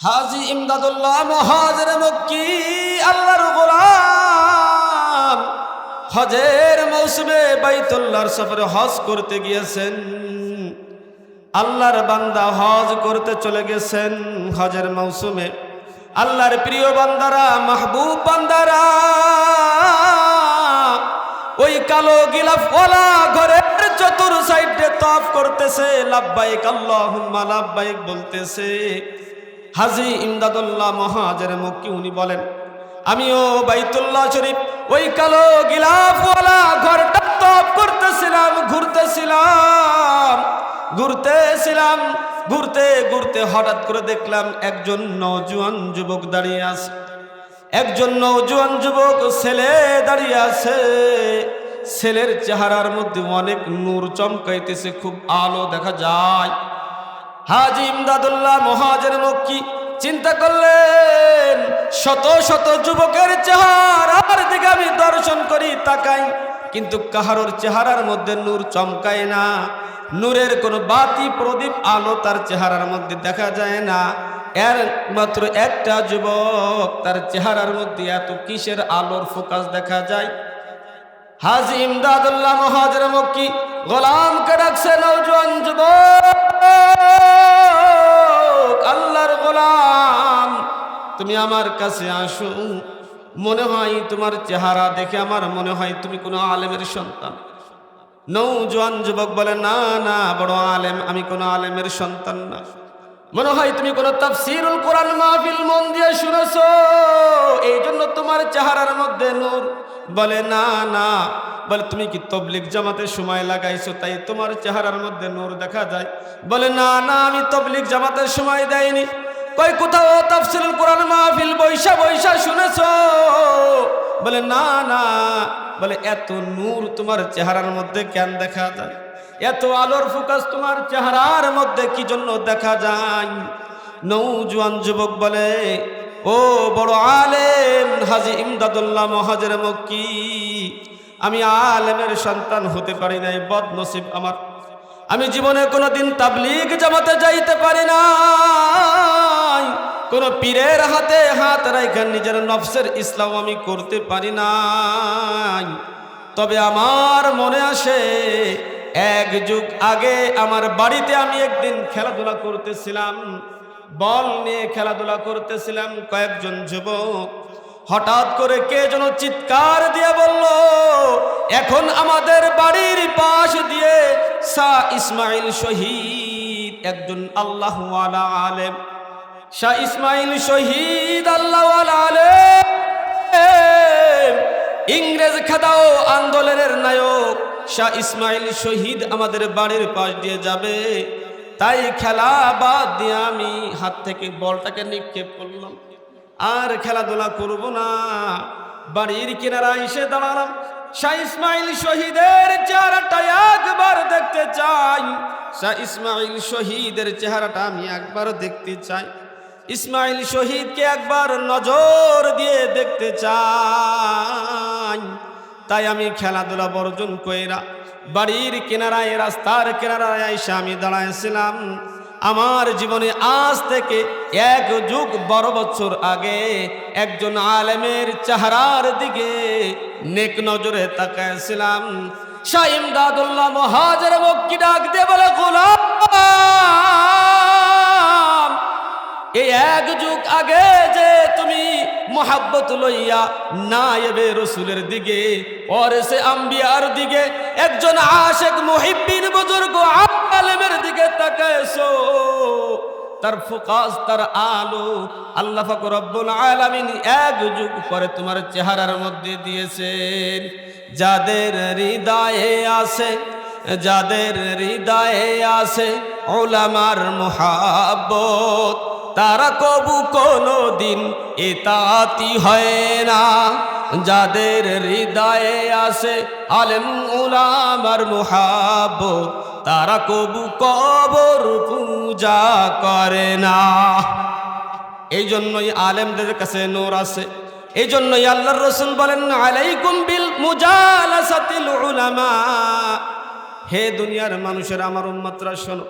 হাজি ইমদাদুল্লাহ মহাজের মক্কি, আল্লাহর গোলাম। হজের মৌসুমে বাইতুল্লাহর সফরে হজ করতে গিয়েছেন। আল্লাহর বান্দা হজ করতে চলে গেছেন হজের মৌসুমে। আল্লাহর প্রিয় বান্দারা, মাহবুব বান্দারা, ওই কালো গিলাফওয়ালা ঘরের চতুর সাইডে তফ করতেছে লাভবাইক আল্লাহুম্মা লাভবাইক বলতেছে। হাজি ইমদাদুল্লাহ মহাজের মক্কি উনি বলেন, আমিও বাইতুল্লাহ শরীফ, ওই কালো গিলাফওয়ালা ঘরটা তফ করতেছিলাম, ঘুরতেছিলাম ঘুরতেছিলাম, ঘুরতে ঘুরতে হঠাৎ করে দেখলাম একজন নওজোয়ান যুবক দাঁড়িয়ে আছে। একজন নওজোয়ান যুবক ছেলে দাঁড়িয়ে আছে। ছেলের চেহারার মধ্যে অনেক নূর চমকাইতেছে, খুব আলো দেখা যায়। হাজি ইমদাদুল্লাহ মহাজের মক্কি চিন্তা করলেন, শত শত যুবকের চেহারার দিকে আমি দর্শন করি, তাকাই। কিন্তু কাহারোর চেহারার মধ্যে নূর চমকায় না। নূরের কোনো বাতি প্রদীপ আলো তার চেহারার মধ্যে দেখা যায় না। এর মাত্র একটা যুবক তার চেহারার মধ্যে এত কিসের আলোর ফোকাস দেখা যায়? হাজি ইমদাদুল্লাহ মহাজের মক্কি গোলামকে ডাকছে নৌজওয়ান যুবক, আল্লাহর গোলাম। তুমি আমার কাছে আসো। মনে হয় তোমার চেহারা দেখে আমার মনে হয় তুমি কোনো আলেমের সন্তান। নৌজওয়ান যুবক বলে, না না, বড় আলেম, আমি কোনো আলেমের সন্তান না। মনে হয় তুমি কোনো তাফসিরুল কোরআন মাহফিল মন দিয়ে শুনেছো? এই জন্য তোমার চেহারার মধ্যে নূর। বলে, না না। বলে, তুমি কি তবলিক জামাতে সময় লাগাইছো? তাই তোমার চেহারার মধ্যে নূর দেখা যায়। বলে, না না, আমি তবলিক জামাতের সময় দেয়নি। কই, কোথাও তাফসিরুল কোরআন মাহফিল বৈশা বৈশা শুনেছো? বলে, না না। বলে, এত নূর তোমার চেহারার মধ্যে কেন দেখা যায়? এত আলোর ফোকাস তোমার চেহারার মধ্যে কি জন্য দেখা যায়? নৌজওয়ান যুবক বলে, ও বড় আলেম, হাজি ইমদাদুল্লাহ মহাজের মক্কি, আমি আলেমের সন্তান হতে পারি নাই, বদনসিব আমার। আমি জীবনে কোনোদিন তাবলিগ জামাতে যাইতে পারি নাই। কোন পীরের হাতে হাত রাইখা নিজের নফসের ইসলাম আমি করতে পারি নাই। তবে আমার মনে আসে এক যুগ আগে আমার বাড়িতে আমি একদিন খেলাধুলা করতেছিলাম, বল নিয়ে খেলাধুলা করতেছিলাম কয়েকজন যুবক। হঠাৎ করে কে যেন চিৎকার দিয়ে বলল, এখন আমাদের বাড়ির পাশ দিয়ে শাহ ইসমাইল শহীদ, একজন আল্লাহ আলেম। শাহ ইসমাইল শহীদ আল্লাহ আলেম। ইংরেজ খেদাও আন্দোলনের নায়ক শাহ ইসমাইল শহীদ আমাদের বাড়ির পাশ দিয়ে যাবে। তাই খেলা বাদ দিয়ে আমি হাত থেকে বলটাকে নিক্ষেপ করলাম। আর খেলাধুলা করব না। বাড়ির কিনারা এসে দাঁড়ালাম। শাহ ইসমাইল শহীদের চেহারাটা একবার দেখতে চাই। শাহ ইসমাইল শহীদের চেহারাটা আমি একবার দেখতে চাই। ইসমাইল শহীদকে একবার নজর দিয়ে দেখতে চাই। তাই আমি খেলাধুলা বর্জন কইরা বাড়ির কিনারায়, রাস্তার কিনারায় এসে আমি দাঁড়াইছিলাম। আমার জীবনে আজ থেকে এক যুগ বড় বছর আগে একজন আলেমের চেহারার দিকে নেক নজরে তাকাইছিলাম। শাহিম দাদুল্লাহ মহাজের মক্কি ডাক দিয়ে বলে, গোলাম এক যুগ আগে যে তুমি মোহাব্বত লইয়া না এবে রসুলের দিকে সে আম্বিয়ার দিকে, একজন আশেক মুহিব্বিন বুজুর্গ আলেমের দিকে তাকাইছো তার ফোকাস, তার আলো আল্লাহ ফাকর রব্বুল আলামিন এক যুগ পরে তোমার চেহারার মধ্যে দিয়েছেন। যাদের হৃদয়ে আছে, যাদের হৃদয়ে আছে ওলামার মোহাব্বত তারা কবু কোনো দিন এতাতি হয় না। যাদের হৃদয়ে আসে আলেম উলামার মুহাব তারা কবু কবর পূজা করে না। এই জন্যই আলেমদের কাছে নূর আছে। এই জন্যই আল্লাহর রসুল বলেন, আলাইকুম বিল মুজালাসাতিল হে দুনিয়ার মানুষের, আমার উন্মাত্রা শোনো,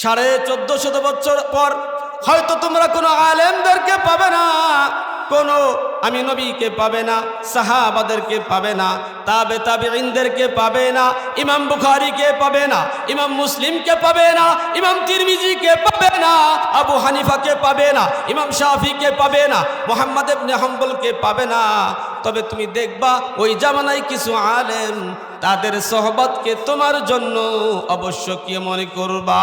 সাড়ে চোদ্দ শত বছর পর হয়তো তোমরা কোনো আলেমদেরকে পাবে না, কোনো, আমি নবীকে পাবে না, সাহাবাদেরকে পাবে না, তাবে তাবে ইনদেরকে পাবে না, ইমাম বুখারিকে পাবে না, ইমাম মুসলিমকে পাবে না, ইমাম তিরমিজিকে পাবে না, আবু হানিফাকে পাবে না, ইমাম শাফিকে পাবে না, মোহাম্মদ ইবনে হাম্বলকে পাবে না। তবে তুমি দেখবা, ওই জামানায় কিছু আলেম, তাদের সহবতকে তোমার জন্য অবশ্য কি মনে করবা?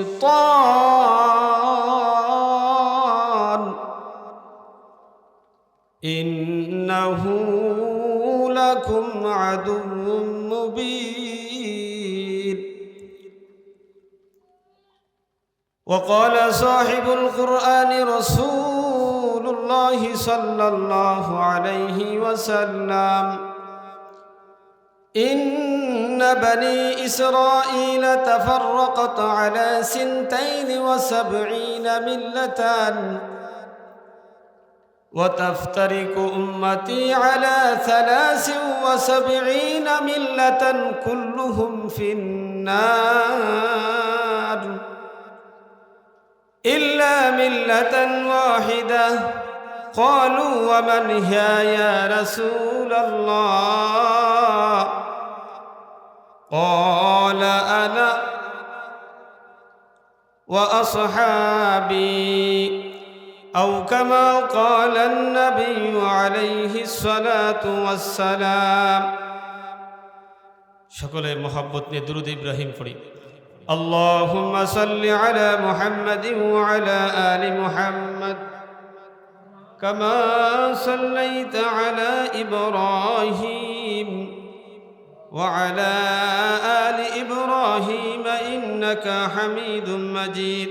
لكم عدو مبين. وقال صاحب القرآن رسول الله صلى الله عليه وسلم إن بني إسرائيل تفرقت على سنتين وسبعين ملةً وتفترق أمتي على ثلاث وسبعين ملة كلهم في النار. إلا ملة واحدة. قالوا ومن هي يا رسول الله؟ قال أنا وأصحابي. أو كما قال النبي عليه الصلاة والسلام সকলে মোহাব্বত নিয়ে দুরুদ ইব্রাহিম পড়ি اللهم صل على محمد وعلى آل محمد كما صليت على إبراهيم وعلى آل إبراهيم إنك حميد مجيد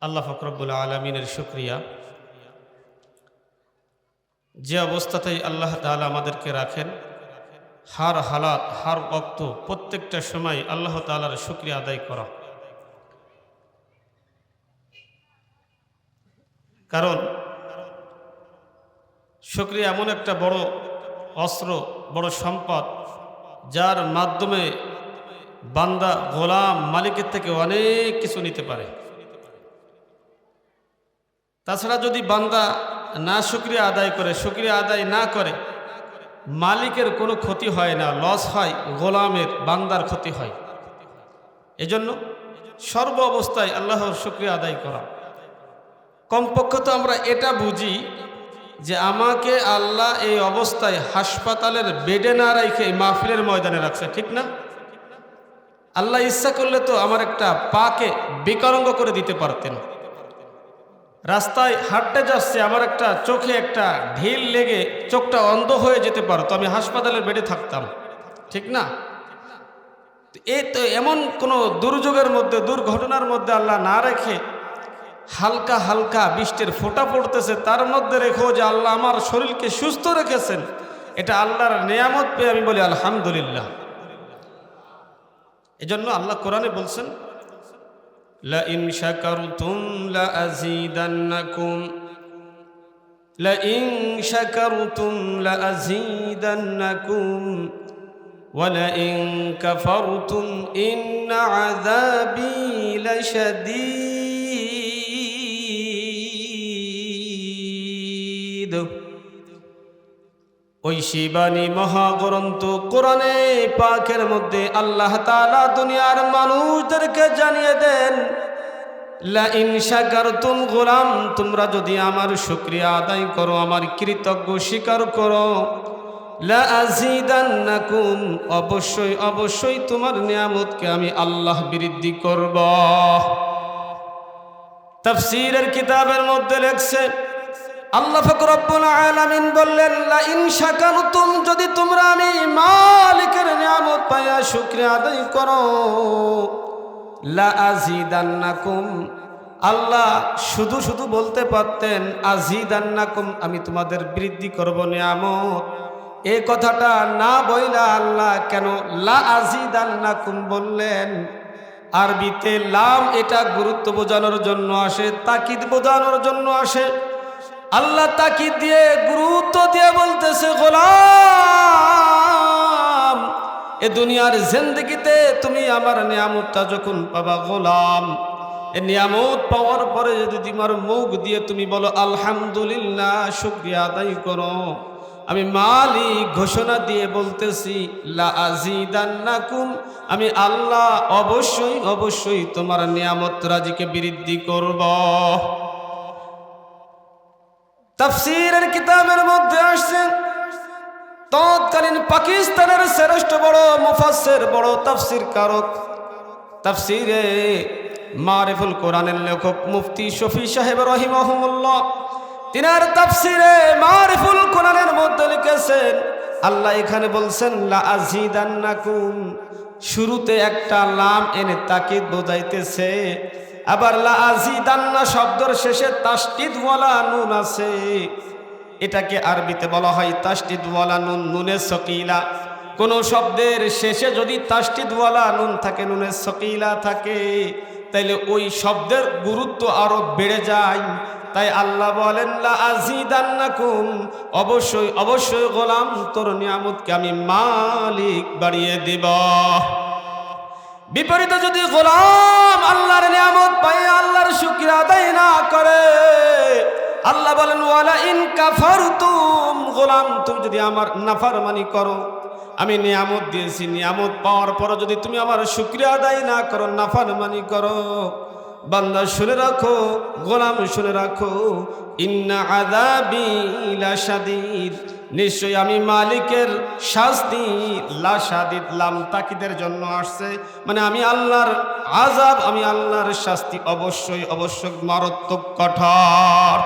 আল্লাহ ফকরবুল আলমিনের শুক্রিয়া। যে অবস্থাতেই আল্লাহ তাআলা আমাদেরকে রাখেন, হার হালাত, হার বক্ত প্রত্যেকটা সময় আল্লাহ তালার শুক্রিয়া আদায় করা। কারণ শুক্রিয়া এমন একটা বড় অস্ত্র, বড় সম্পদ, যার মাধ্যমে বান্দা গোলাম মালিকের থেকে অনেক কিছু নিতে পারে। তাছাড়া যদি বান্দা না শুক্রিয়া আদায় করে, শুক্রিয়া আদায় না করে, মালিকের কোনো ক্ষতি হয় না লস হয়, গোলামের, বান্দার ক্ষতি হয়। এজন্য সর্ব অবস্থায় আল্লাহর শুক্রিয়া আদায় করা। কমপক্ষ তো আমরা এটা বুঝি যে আমাকে আল্লাহ এই অবস্থায় হাসপাতালের বেডে না রেখে মাহফিলের ময়দানে রাখছে, ঠিক না? আল্লাহ ইচ্ছা করলে তো আমার একটা পাকে বিকরঙ্গ করে দিতে পারতেন। রাস্তায় হাঁটতে যাচ্ছে, আমার একটা চোখে একটা ঢিল লেগে চোখটা অন্ধ হয়ে যেতে পারো, তো আমি হাসপাতালের বেডে থাকতাম। ঠিক না? এ তো এমন কোনো দুর্যোগের মধ্যে, দুর্ঘটনার মধ্যে আল্লাহ না রেখে হালকা হালকা বৃষ্টির ফোঁটা পড়তেছে, তার মধ্যে রেখো যে আল্লাহ আমার শরীরকে সুস্থ রেখেছেন। এটা আল্লাহর নিয়ামত পেয়ে আমি বলি আলহামদুলিল্লাহ। এজন্য আল্লাহ কোরআনে বলছেন لئن شكرتم لأزيدنكم. لئن شكرتم لأزيدنكم. ولئن كفرتم إن عذابي لشديد. ওই শিবানী মহাগ্রন্থ কোরআনে পাখের মধ্যে আল্লাহ তালা দুনিয়ার মানুষদেরকে জানিয়ে দেন লা ইন শাকারতুম গোলাম, তোমরা যদি আমার শুকরিয়া আদায় করো, আমার কৃতজ্ঞ স্বীকার করো লাআযীদান্নাকুম অবশ্যই অবশ্যই তোমার নিয়ামতকে আমি আল্লাহ বৃদ্ধি করব। তাফসীরের কিতাবের মধ্যে লেখছে আল্লাহ ফকর রব্বুল আলামিন বললেন লা ইন শাকারতুম যদি তোমরা আমি মালিকের নিয়ামত পাইয়া শুকরিয়া আদায় করো লা আজিদান্নাকুম আল্লাহ শুধু শুধু বলতে পারতেন, আজিদান্নাকুম, আমি তোমাদের বৃদ্ধি করব নিয়ামত। এই কথাটা না বইলা আল্লাহ কেন লা আজিদান্নাকুম বললেন? আরবিতে লাম এটা গুরুত্ব বোঝানোর জন্য আসে, তাকিদ বোঝানোর জন্য আসে। আল্লাহ তাকিদ দিয়ে গুরুত্ব দিয়ে বলতেছে, গোলাম, এ দুনিয়ার জিন্দগিতে তুমি আমার নিয়ামতটা যখন পাবা, গোলাম, এ নিয়ামত পাওয়ার পরে যদি তোমার মুখ দিয়ে তুমি বলো, আলহামদুলিল্লাহ, শুক্রিয়া আদায় করো। আমি মালিক ঘোষণা দিয়ে বলতেছি, লা আজিদান্নাকুম আমি আল্লাহ অবশ্যই অবশ্যই তোমার নিয়ামত রাজিকে বৃদ্ধি করব। তাফসীরের কিতাবের মধ্যে আসছে, তৎকালীন পাকিস্তানের শ্রেষ্ঠ বড় মুফাসসির, বড় তাফসীর কারক। তাফসীরে মারিফুল কোরআনের লেখক মুফতি শফি সাহেব রহিমাহুল্লাহ তিনার তাফসীরে মারিফুল কোরআনের মধ্যে লিখেছেন, আল্লাহ এখানে বলছেন, লা আজিদান্নাকুম শুরুতে একটা লাম এনে তাকিদ বোঝাইতেছে আবার লা আজিদান্না শব্দের শেষে তাসদিদ ওয়ালা নুন আছে। এটাকে আরবিতে বলা হয় তাসদিদ ওয়ালা নুন, নুনের সকিলা। কোন শব্দের শেষে যদি তাসদিদ ওয়ালা নুন থাকে, নুনের সকিলা থাকে, তাইলে ওই শব্দের গুরুত্ব আরও বেড়ে যায়। তাই আল্লাহ বলেন, লা আজিদান্নাকুম অবশ্যই অবশ্যই গোলাম, তোর নিয়ামতকে আমি মালিক বাড়িয়ে দেব। বিপরীতে যদি গোলাম আল্লাহর নিয়ামত পাই আল্লাহর শুক্রিয়া আদায় না করে, আল্লাহ বলেন, ওয়ালা ইন কাফারতুম গোলাম, তুমি যদি আমার নাফরমানি করো, আমি নিয়ামত দিয়েছি, নিয়ামত পাওয়ার পর যদি তুমি আমার শুক্রিয়া আদায় না করো, নাফরমানি করো। বান্দা শুনে রাখো, গোলাম শুনে রাখো, ইন্না আদাবি লাশাদীদ নিশ্চয়ই আমি মালিকের শাস্তি লাশাদিদ লাম তাকিদের জন্য আসছে। মানে আমি আল্লাহর আজাব আমি আল্লাহর শাস্তি অবশ্যই অবশ্যই মারাত্মক কঠোর।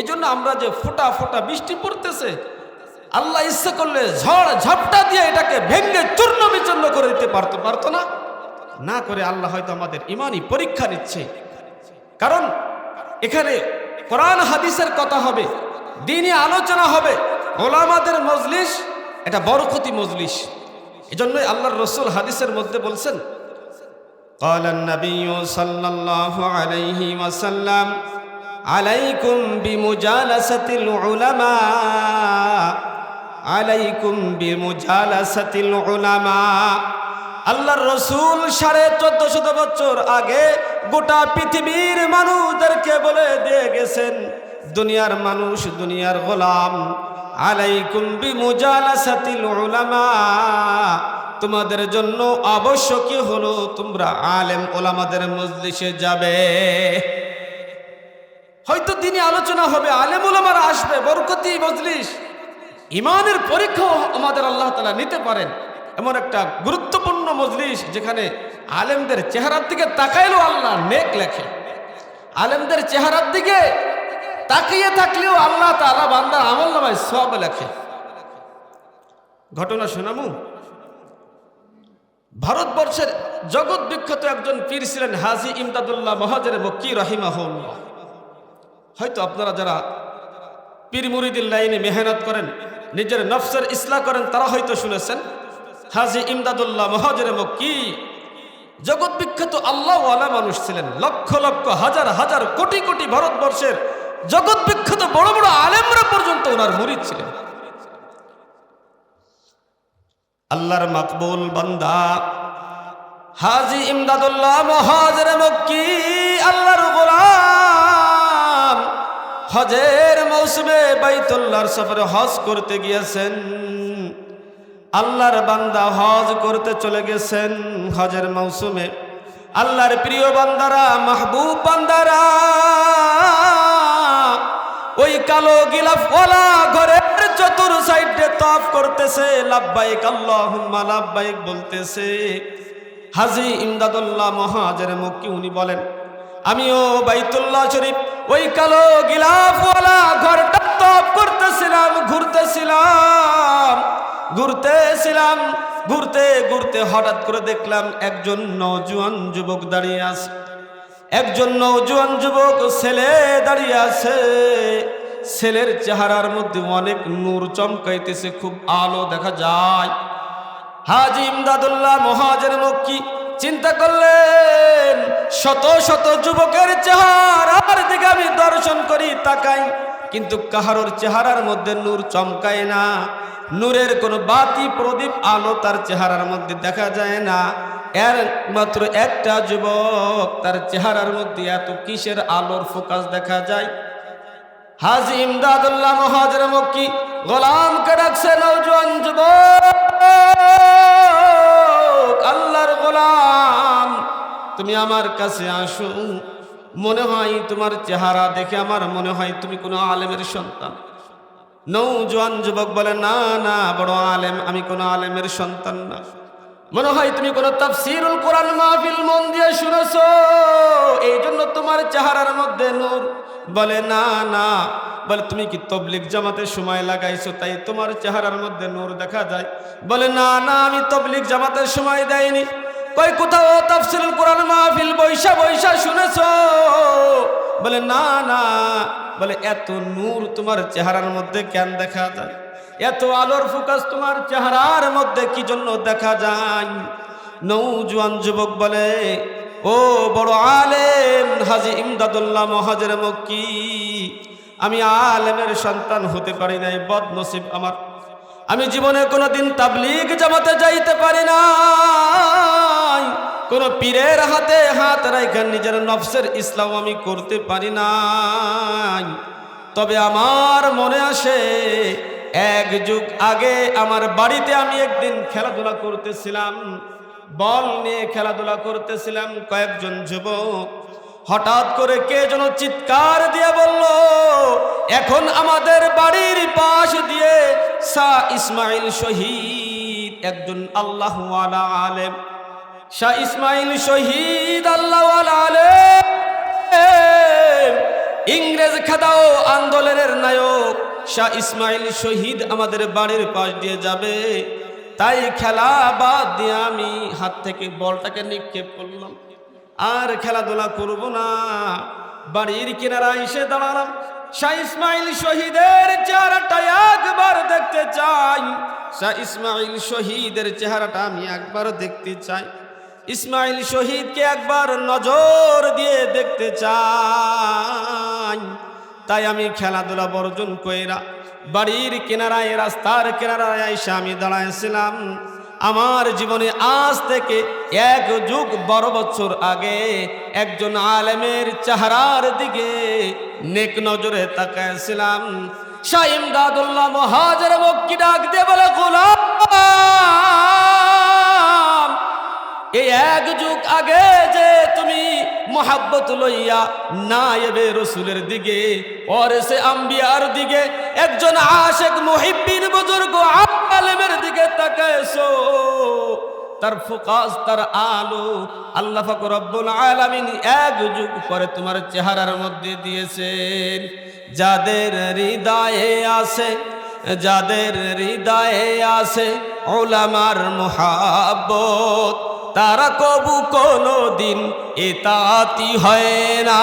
এই জন্য আমরা যে ফোটা ফোটা বৃষ্টি পড়তেছে, আল্লাহ ইচ্ছে করলে ঝড় ঝাপটা দিয়ে এটাকে ভেঙ্গে চূর্ণ বিচূর্ণ করে দিতে পারতো পারতো না? না করে আল্লাহ হয়তো আমাদের ইমানই পরীক্ষা নিচ্ছে। কারণ এখানে কোরআন হাদিসের কথা হবে। দিনই আলোচনা হবে ওলামাদের মজলিস এটা বরকতি মজলিস এজন্যই আল্লাহর রসুল হাদিসের মধ্যে বলছেন قال النبي صلى الله عليه وسلم عليكم بمجالسة العلماء عليكم بمجالسة العلماء আল্লাহর রসুল সাড়ে চোদ্দ শত বছর আগে গোটা পৃথিবীর মানুষদেরকে বলে দিয়ে গেছেন দুনিয়ার মানুষ, দুনিয়ার গোলাম। আলাইকুম বিমুজালাসাতিল উলামা। তোমাদের জন্য আবশ্যকীয় হলো তোমরা আলেম ওলামাদের মজলিসে যাবে। হয়তো দিনে আলোচনা হবে, আলেম ওলামারা আসবে, বরকতি মজলিস। ইমানের পরীক্ষাও আমাদের আল্লাহ তালা নিতে পারেন। এমন একটা গুরুত্বপূর্ণ মজলিস যেখানে আলেমদের চেহারার দিকে তাকাইলেও আল্লাহ নেক লেখে। আলেমদের চেহারার দিকে তাকিয়ে থাকলেও আল্লাহ তালা বান্দার আমল নামায় সব লেখে। ঘটনা শোনামু? ভারতবর্ষের জগৎ বিখ্যাত একজন পীর ছিলেন হাজি ইমদাদুল্লাহ মহাজের মক্কি রাহিমাহুল্লাহ। হয়তো আপনারা যারা পীর মুরিদির লাইনে মেহনত করেন, নিজের নফসের ইসলাহ করেন, তারা হয়তো শুনেছেন, হাজি ইমদাদুল্লাহ মহাজের মক্কি জগৎ বিখ্যাত আল্লাহওয়ালা মানুষ ছিলেন। লক্ষ লক্ষ, হাজার হাজার, কোটি কোটি ভারতবর্ষের জগৎ বিখ্যাত বড় বড় আলেমরা পর্যন্ত ওনার মুরিদ ছিলেন। আল্লাহর মকবুল বান্দা, হাজি ইমদাদুল্লাহ মহাজের মক্কি, আল্লাহর গোলাম, হজের মৌসুমে বাইতুল্লাহর সফরে হজ করতে গিয়েছেন। আল্লাহর বান্দা হজ করতে চলে গেছেন হজের মৌসুমে। আল্লাহর প্রিয় বান্দারা, মাহবুব বান্দারা ওই কালো গিলাফওয়ালা ঘরের চতুর সাইডে তফ করতেছে। লাভবাইক আল্লাহুম্মা লাভবাইক বলতেছে, হাজি ইমদাদুল্লাহ মহাজের মক্কি উনি বলেন, আমিও বাইতুল্লাহ শরীফ, ওই কালো গিলাফওয়ালা ঘরটা তফ করতেছিলাম, ঘুরতেছিলাম ঘুরতেছিলাম, ঘুরতে ঘুরতে হঠাৎ করে দেখলাম একজন নজওয়ান যুবক দাঁড়িয়ে আছে। একজন নৌজওয়ান যুবক ছেলে দাঁড়িয়ে আছে। ছেলের চেহারার মধ্যে অনেক নূর চমকাইতেছে, খুব আলো দেখা যায়। হাজি ইমদাদুল্লাহ মহাজের মক্কি চিন্তা করলেন, শত শত যুবকের চেহারার দিকে আমি দর্শন করি, তাকাই। কিন্তু কাহারোর চেহারার মধ্যে নূর চমকায় না। নূরের কোনো বাতি প্রদীপ আলো তার চেহারার মধ্যে দেখা যায় না। এর মাত্র একটা যুবক, তার চেহারার মধ্যে এত কিসের আলোর ফোকাস দেখা যায়? হাজি ইমদাদুল্লাহ মহাজের মক্কি গোলামকে ডাকছে নৌজওয়ান যুবক। আল্লাহর গোলাম, তুমি আমার কাছে আসো। মনে হয় তোমার চেহারা দেখে আমার মনে হয় তুমি কোনো আলেমের সন্তান। নৌজওয়ান যুবক বলে, না না, বড় আলেম, আমি কোনো আলেমের সন্তান না। মনে হয় তুমি কোনো তাফসিরুল কোরআন মাহফিল মন দিয়ে শুনেছো? এই জন্য তোমার চেহারার মধ্যে নূর। বলে, না না। বলে, তুমি কি তবলিক জামাতে সময় লাগাইছো? তাই তোমার চেহারার মধ্যে নূর দেখা যায়। বলে, না না, আমি তবলিক জামাতের সময় দেয়নি। কই, কোথাও তাফসিরুল কোরআন মাহফিল বৈশা বৈশা শুনেছো? বলে, না না। বলে, এত নূর তোমার চেহারার মধ্যে কেন দেখা যায়? এত আলোর ফোকাস তোমার চেহারার মধ্যে কি জন্য দেখা যায়? নৌজওয়ান যুবক বলে, ও বড় আলেম হাজি ইমদাদুল্লাহ মহাজের মক্কি, আমি আলেমের সন্তান হতে পারি নাই, বদনসিব আমার। আমি জীবনে কোনোদিন তাবলিগ জামাতে যাইতে পারি নাই। কোন পীরের হাতে হাত রাইখা নিজের নফসের ইসলাম আমি করতে পারি নাই। তবে আমার মনে আসে এক যুগ আগে আমার বাড়িতে আমি একদিন খেলাধুলা করতেছিলাম, বল নিয়ে খেলাধুলা করতেছিলাম কয়েকজন যুবক। হঠাৎ করে কে যেন চিৎকার দিয়ে বলল, এখন আমাদের বাড়ির পাশ দিয়ে সা ইসমাইল শহীদ, একজন আল্লাহ আলেম। শাহ ইসমাইল শহীদ আল্লাহ আলেম। ইংরেজ খাদাও আন্দোলনের নায়ক। শাহ ইসমাইল শহীদ আমাদের বাড়ির পাশ দিয়ে যাবে। তাই খেলা বাদ দিয়ে আমি হাত থেকে বলটাকে নিক্ষেপ করলাম। আর খেলাধুলা করব না। বাড়ির কিনারা এসে দাঁড়ালাম। শাহ ইসমাইল শহীদের চেহারাটা একবার দেখতে চাই। শাহ ইসমাইল শহীদের চেহারাটা আমি একবার দেখতে চাই। ইসমাইল শহীদকে একবার নজর দিয়ে দেখতে চাই। তাই আমি খেলাধুলা বর্জন কইরা বাড়ির কিনারায়, রাস্তার কিনারায় এসে আমি দাঁড়াইছিলাম। আমার জীবনে আজ থেকে এক যুগ বড় বছর আগে একজন আলেমের চেহারার দিকে নেক নজরে তাকাইছিলাম। শাহিম দাদুল্লাহ মহাজের মক্কি ডাক দিয়ে বলে, গোলাম! এই এক যুগ আগে যে তুমি মোহাব্বত লইয়া না এবে রসুলের দিকে ওর সে আম্বিয়ার দিকে, একজন আশেক মুহিব্বিন বুজুর্গ আলেমের দিকে তাকাইছো তার ফোকাস তার আলো আল্লাহ ফাকর রব্বুল আলামিন এক যুগ পরে তোমার চেহারার মধ্যে দিয়েছেন। যাদের হৃদয়ে আছে, যাদের হৃদয়ে আছে ওলামার মোহাব্বত তারা কবু কোনো দিন এতাতি হয় না।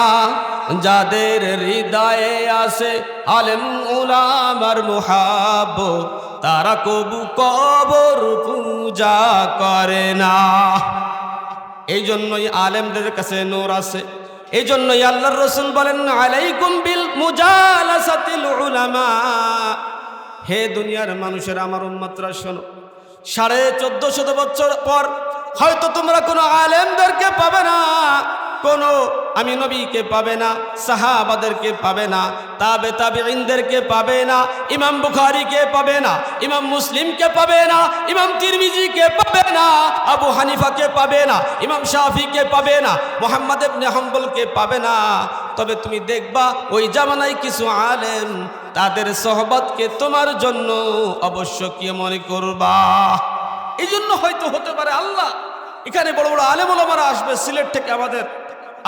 যাদের হৃদয়ে আছে আলেম উলামার মোহাব্বত, তারা কবু কবর পূজা করে না। এই জন্যই আলেমদের কাছে নূর আছে। এই জন্যই আল্লাহর রসুল বলেন, আলাইকুম বিল মুজালাসাতিল উলামা। হে দুনিয়ার মানুষের, আমার উম্মাত্রা শোনো, সাড়ে চোদ্দ শত বছর পর হয়তো তোমরা কোনো আলেমদেরকে পাবে না, কোনো, আমি নবীকে পাবে না, সাহাবাদেরকে পাবে না, তাবে তাবে ইনদেরকে পাবে না, ইমাম বুখারিকে পাবে না, ইমাম মুসলিমকে পাবে না, ইমাম তিরমিজিকে পাবে না, আবু হানিফাকে পাবে না, ইমাম শাফিকে পাবে না, মোহাম্মদ ইবনে পাবে না। তবে তুমি দেখবা, ওই জামানায় কিছু আলেম, তাদের সহবতকে তোমার জন্য অবশ্য কি মনে করবা? এই জন্য হয়তো হতে পারে আল্লাহ এখানে বড় বড় আলেম ওলামারা আসবে, সিলেট থেকে আমাদের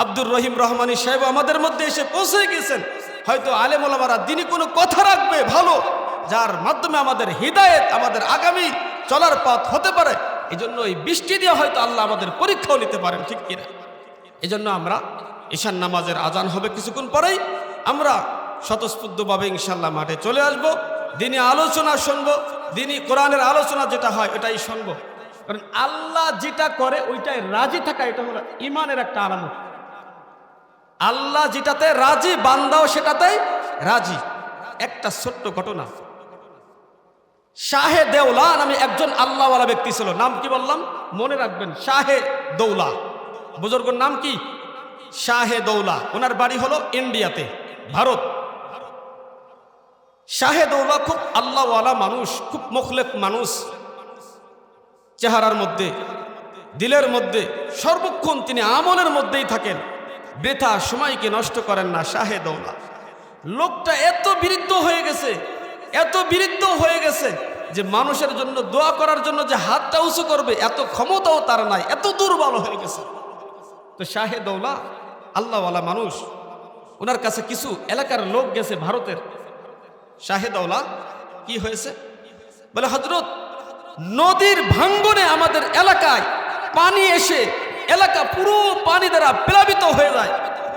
আব্দুর রহিম রহমানী সাহেব আমাদের মধ্যে এসে পৌঁছে গেছেন। হয়তো আলেম ওলামারা দিনই কোনো কথা রাখবে ভালো, যার মাধ্যমে আমাদের হৃদায়ত, আমাদের আগামী চলার পথ হতে পারে। এই জন্য এই বৃষ্টি দিয়ে হয়তো আল্লাহ আমাদের পরীক্ষাও নিতে পারেন, ঠিক কিনা? এই জন্য আমরা ঈশান নামাজের আজান হবে কিছুক্ষণ পরেই। আমরা স্বতঃস্ফূর্তভাবে ইনশাল্লাহ মাঠে চলে আসব, দিনে আলোচনা শুনব দিনই কোরআনের আলোচনা যেটা হয় এটাই শুনব। কারণ আল্লাহ যেটা করে ওইটাই রাজি থাকা, এটা হলো ইমানের একটা আলামত। আল্লাহ যেটাতে রাজি, বান্দাও সেটাতেই রাজি। একটা ছোট্ট ঘটনা। শাহে দেওলা নামে একজন আল্লাহওয়ালা ব্যক্তি ছিল। নাম কি বললাম? মনে রাখবেন, শাহে দৌলা বুজুর্গর নাম কি? শাহে দৌলা ওনার বাড়ি হলো ইন্ডিয়াতে, ভারত। শাহে দৌলা খুব আল্লাহওয়ালা মানুষ, খুব মুখলেক মানুষ। চেহারার মধ্যে, দিলের মধ্যে, সর্বক্ষণ তিনি আমলের মধ্যেই থাকেন। বৃথা সময়কে নষ্ট করেন না, শাহে দৌলা। লোকটা এত বিরুদ্ধ হয়ে গেছে, এত বিরুদ্ধ হয়ে গেছে যে মানুষের জন্য, দোয়া করার জন্য যে হাতটা উঁচু করবে, এত ক্ষমতাও তার নাই, এত দুর্বল হয়ে গেছে। তো শাহে দৌলা, আল্লাহওয়ালা মানুষ, ওনার কাছে কিছু এলাকার লোক গেছে ভারতের। শাহে দৌলা, কি হয়েছে? বলে হজরত নদীর ভাঙ্গনে আমাদের এলাকায় পানি এসে এলাকা পুরো পানি দ্বারা প্লাবিত হয়ে যায়।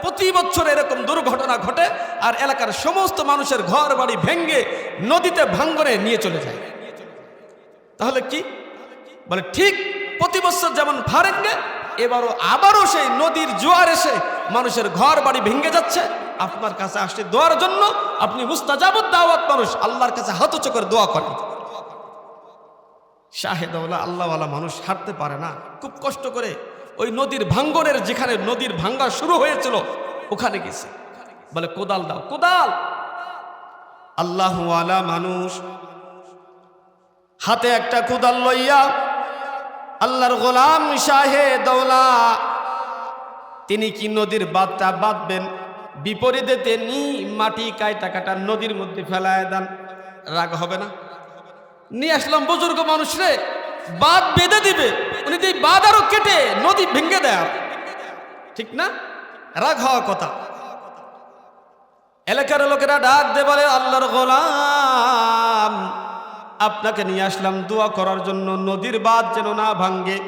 প্রতি বছর এরকম দুর্ঘটনা ঘটে আর এলাকার সমস্ত মানুষের ঘর বাড়ি ভেঙ্গে নদীতে ভাঙ্গনে নিয়ে চলে যায়। তাহলে কি? বলে ঠিক প্রতি বছর যেমন ফারেঙ্গে এবারও আবারও সেই নদীর জোয়ার এসে মানুষের ঘর বাড়ি ভেঙে যাচ্ছে। আপনার কাছে আসছে দোয়ার জন্য আপনি মুস্তাজাবত দাওয়াত মানুষ, আল্লাহর কাছে হাত উঁচু করে দোয়া করেন। শাহেদওয়ালা আল্লাহওয়ালা মানুষ হাঁটতে পারে না। খুব কষ্ট করে ওই নদীর ভাঙ্গনের যেখানে নদীর ভাঙ্গা শুরু হয়েছিল, ওখানে গেছে। বলে, কোদাল দাও, কোদাল! আল্লাহওয়ালা মানুষ হাতে একটা কোদাল লইয়া আল্লাহর গোলাম শাহে দৌলা। তিনি কি নদীর বাদটা বাঁধবেন? বিপরীতে তিনি মাটি কাইটা কাটা নদীর মধ্যে ফেলায় দেন। রাগ হবে না? নিয়ে আসলাম বুজুর্গ মানুষ রে বাদ বেঁধে দিবে। উনি যে বাদ আরও কেটে নদী ভেঙে দেয় ঠিক না? রাগ হওয়া কথা। এলাকার লোকেরা ডাক দে বলে, আল্লাহর গোলাম, আপনাকে নিয়ে আসলাম দোয়া করার জন্য। নদীর বাদ যেন না ভাঙ্গে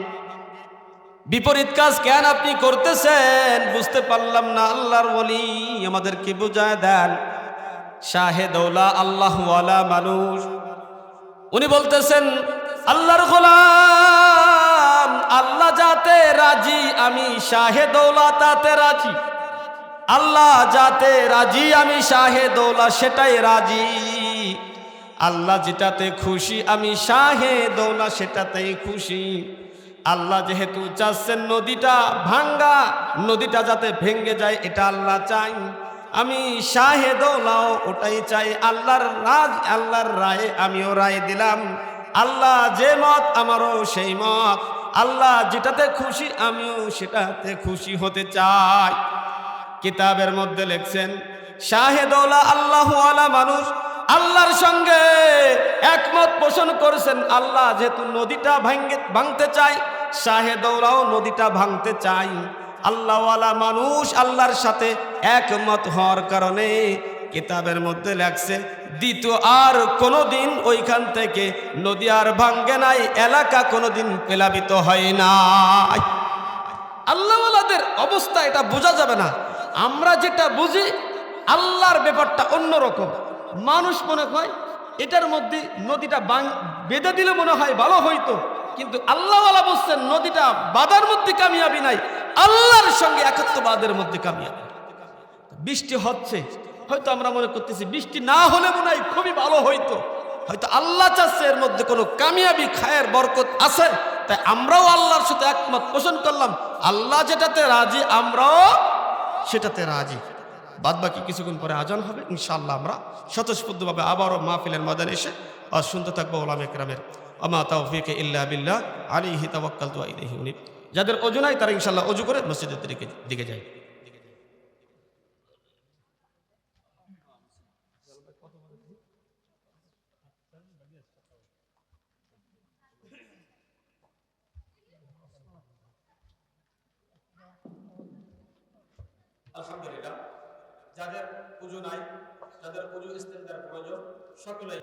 বিপরীত কাজ কেন আপনি করতেছেন? বুঝতে পারলাম না। আল্লাহর বলি আমাদেরকে বুঝায় দেন। শাহেদৌলা আল্লাহওয়ালা মানুষ। উনি বলতেছেন, আল্লাহর গোলাম, আল্লাহ যাতে রাজি, আমি শাহে দৌলা তাতে রাজি। আল্লাহ যাতে রাজি, আমি শাহেদৌলা সেটাই রাজি। আল্লাহ যেটাতে খুশি, আমি শাহে দৌলা, সেটাতেই খুশি। আল্লাহ যেহেতু চাচ্ছেন নদীটা ভাঙ্গা, নদীটা যাতে ভেঙ্গে যায়, এটা আল্লাহ চাই। আমি শাহে দৌলাও, ওটাই চাই আল্লাহর রাজ, আল্লাহর রায়ে আমিও রায় দিলাম। আল্লাহ যে মত, আমারও সেই মত। আল্লাহ যেটাতে খুশি, আমিও সেটাতে খুশি হতে চাই। কিতাবের মধ্যে লেখছেন শাহেদৌলা আল্লাহ মানুষ, আল্লাহর সঙ্গে একমত পোষণ করেছেন। আল্লাহ যেহেতু নদীটা ভাঙতে চায় শাহেদৌলাও নদীটা ভাঙতে চাই। আল্লাহওয়ালা মানুষ আল্লাহর সাথে একমত হওয়ার কারণে কিতাবের মধ্যে লেখছে, দ্বিতীয় আর কোনোদিন ওইখান থেকে নদী আর ভাঙ্গে নাই, এলাকা কোনোদিন প্লাবিত হয় নাই। আল্লাহওয়ালাদের অবস্থা এটা বোঝা যাবে না। আমরা যেটা বুঝি, আল্লাহর ব্যাপারটা অন্যরকম। মানুষ মনে হয় এটার মধ্যে নদীটা বেঁধে দিলে মনে হয় ভালো হইতো। কিন্তু আল্লাহওয়ালা বলছেন, নদীটা বাদার মধ্যে কামিয়াবি নাই, আল্লাহর সঙ্গে একত্ববাদের মধ্যে কামিয়াবি। বৃষ্টি হচ্ছে, হয়তো আমরা মনে করতেছি, বৃষ্টি না হলে মনে হয় খুবই ভালো হইতো। হয়তো আল্লাহ চাচ্ছে এর মধ্যে কোনো কামিয়াবি, খায়ের বরকত আছে, তাই আমরাও আল্লাহর সাথে একমত পোষণ করলাম, আল্লাহ যেটাতে রাজি, আমরাও সেটাতে রাজি। বাদ বাকি কিছুক্ষণ পরে আজান হবে, ইনশাআল্লাহ আমরা স্বতঃস্ফূর্তভাবে আবারও মাহফিলের ময়দানে এসে আর শুনতে থাকব ওলাম একরামের আমা তাওফিকে ইল্লা বিল্লাহ আলিহি তাবাক্কাল তু আইহি উনিব। যাদের ওযু নাই, তারা ইনশাআল্লাহ ওযু করে মসজিদের দিকে দিকে যায়। আলহামদুলিল্লাহ, যাদের পুজো নাই, যাদের পুজো ইস্তেমদার প্রয়োজন সকলে